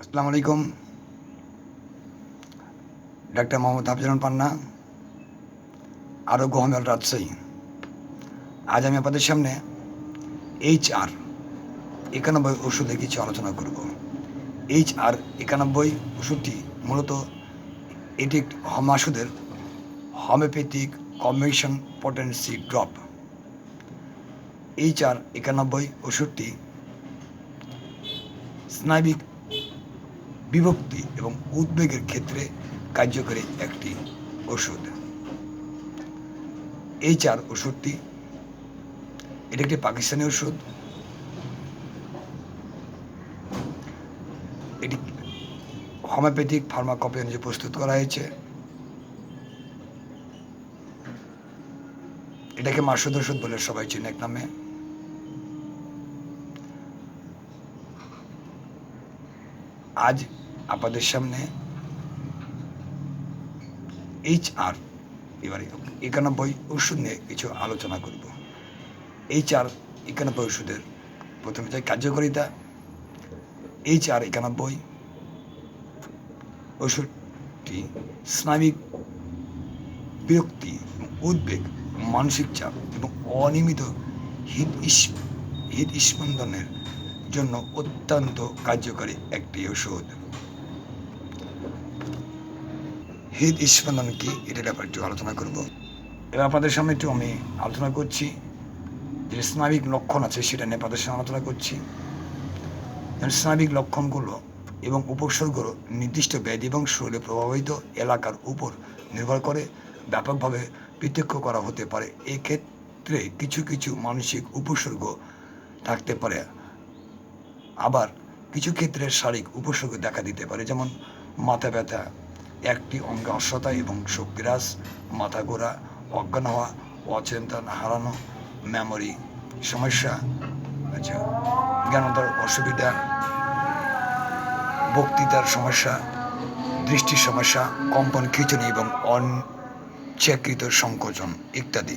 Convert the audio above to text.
আসসালামু আলাইকুম। ডাক্তার মোহাম্মদ হাফিজুর পান্না আরোগ্য হোমিওল রাজশাহী। আজ আমি আপনাদের সামনে এইচ আর, একানব্বই ওষুধে কিছু আলোচনা করব। এইচ আর একানব্বই ওষুধটি মূলত এটি একটি হমাসুদের homeopathic combination potency drop. H R একানব্বই ওষুধটি স্নায়বিক বিভক্তি এবং উদ্বেগের ক্ষেত্রে কার্যকরী একটি ওষুধ এই চার ওষুধটি এটি একটি পাকিস্তানি ওষুধ এটি হোমিওপ্যাথিক ফার্মাকপি অনুযায়ী প্রস্তুত করা হয়েছে। এটাকে মাসুদ ওষুধ বলে সবাই চেনে এক নামে। আজ আপনাদের সামনে এইচ আর এবারে একানব্বই ওষুধ নিয়ে কিছু আলোচনা করব। এইচ আর একানব্বই ওষুধের প্রথমে চাই কার্যকারিতা এইচ আর একানব্বই ওষুধটি স্নায়বিক বিরক্তি, উদ্বেগ, মানসিক চাপ এবং অনিয়মিত হৃদ হৃদ স্পন্দনের জন্য অত্যন্ত কার্যকরী একটি ওষুধ হৃদ স্পন্দন কি? এটার ব্যাপারে একটু আলোচনা করব। এবার আপনাদের সামনে একটু আমি আলোচনা করছি। যে স্নাবিক লক্ষণ আছে, সেটা নিয়ে আপনাদের সামনে আলোচনা করছি। স্নাবিক লক্ষণগুলো এবং উপসর্গগুলো নির্দিষ্ট ব্যাধি এবং শরীরে প্রভাবিত এলাকার উপর নির্ভর করে, ব্যাপকভাবে পৃথক করা হতে পারে। এক্ষেত্রে কিছু কিছু মানসিক উপসর্গ থাকতে পারে। আবার কিছু ক্ষেত্রে শারীরিক উপসর্গ দেখা দিতে পারে, যেমন মাথা ব্যথা, একটি অঙ্গে অস্বতা এবং শক্তিহ্রাস মাথা ঘোরা, অজ্ঞান হওয়া, অচেতন হারানো মেমোরি সমস্যা আচ্ছা জ্ঞানতার অসুবিধা, বক্তৃতার সমস্যা, দৃষ্টির সমস্যা, কম্পন খিচুনি এবং অনচেকৃত সংকোচন ইত্যাদি।